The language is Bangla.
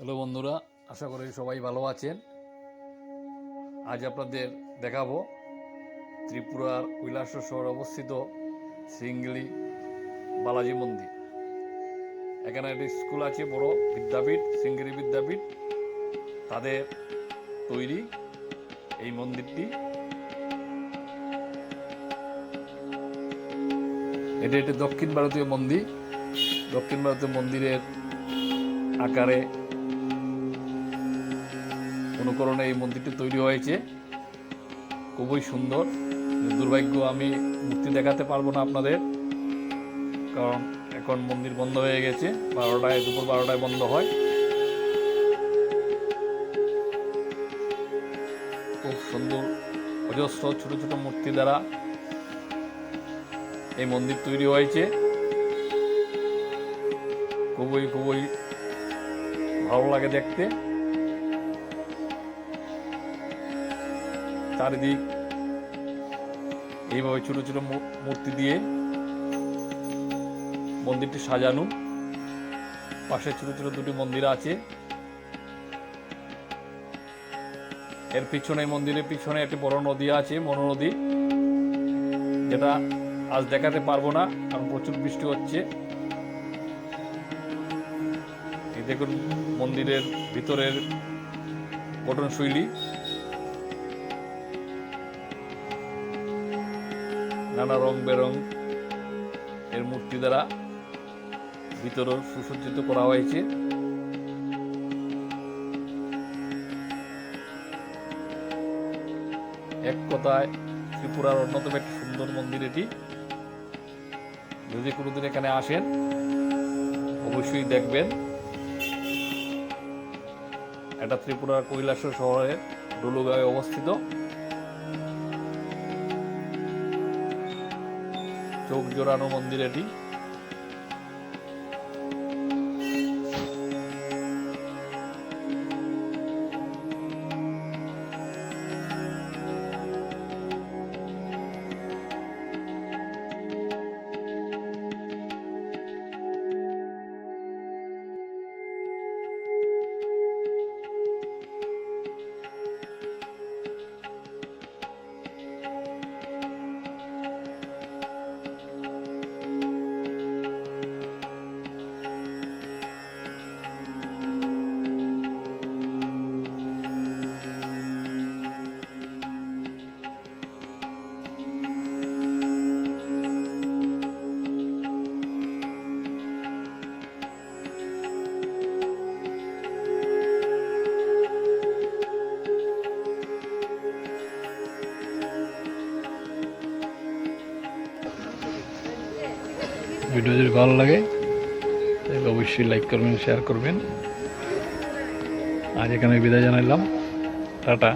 হ্যালো বন্ধুরা, আশা করি সবাই ভালো আছেন। আজ আপনাদের দেখাবো ত্রিপুরার কৈলাসর শহর অবস্থিত সিঙ্গলি বালাজি মন্দির। এখানে একটি স্কুল আছে, বড় বিদ্যাপীঠ সিঙ্গিরি বিদ্যাপীঠ। তাদের তৈরি এই মন্দিরটি। এটি একটি দক্ষিণ ভারতীয় মন্দির। দক্ষিণ ভারতীয় মন্দিরের আকারে অনুকরণে এই মন্দিরটি তৈরি হয়েছে। খুবই সুন্দর। দুর্ভাগ্য আমি মূর্তি দেখাতে পারব না আপনাদের, কারণ এখন মন্দির বন্ধ হয়ে গেছে। বারোটায়, দুপুর বারোটায় বন্ধ হয়। খুব সুন্দর, অজস্র, ছোট ছোট মূর্তি দ্বারা এই মন্দির তৈরি হয়েছে। খুবই খুবই ভালো লাগে দেখতে। চারিদিক এইভাবে ছোট ছোট মূর্তি দিয়ে মন্দিরটি সাজানো। পাশে ছোট ছোট দুটি মন্দির আছে। এর পিছনে মন্দিরের পিছনে একটি বড় নদী আছে, মনো নদী। যেটা আজ দেখাতে পারব না, কারণ প্রচুর বৃষ্টি হচ্ছে। দেখুন মন্দিরের ভিতরের গঠনশৈলী নানা রং বেরং এর মূর্তি দ্বারা ভিতরে সুসজ্জিত করা হয়েছে। এক কথায় ত্রিপুরার অন্যতম একটি সুন্দর মন্দির এটি। যদি কোনোদিন এখানে আসেন, অবশ্যই দেখবেন। এটা ত্রিপুরার কৈলাসর শহরের ডলুগাঁয়ে অবস্থিত। চোখ জোড়ানো মন্দির এটি। ভিডিও যদি ভালো লাগে, তাহলে অবশ্যই লাইক করবেন শেয়ার করবেন। আজ এখানে বিদায় জানাইলাম। টাটা।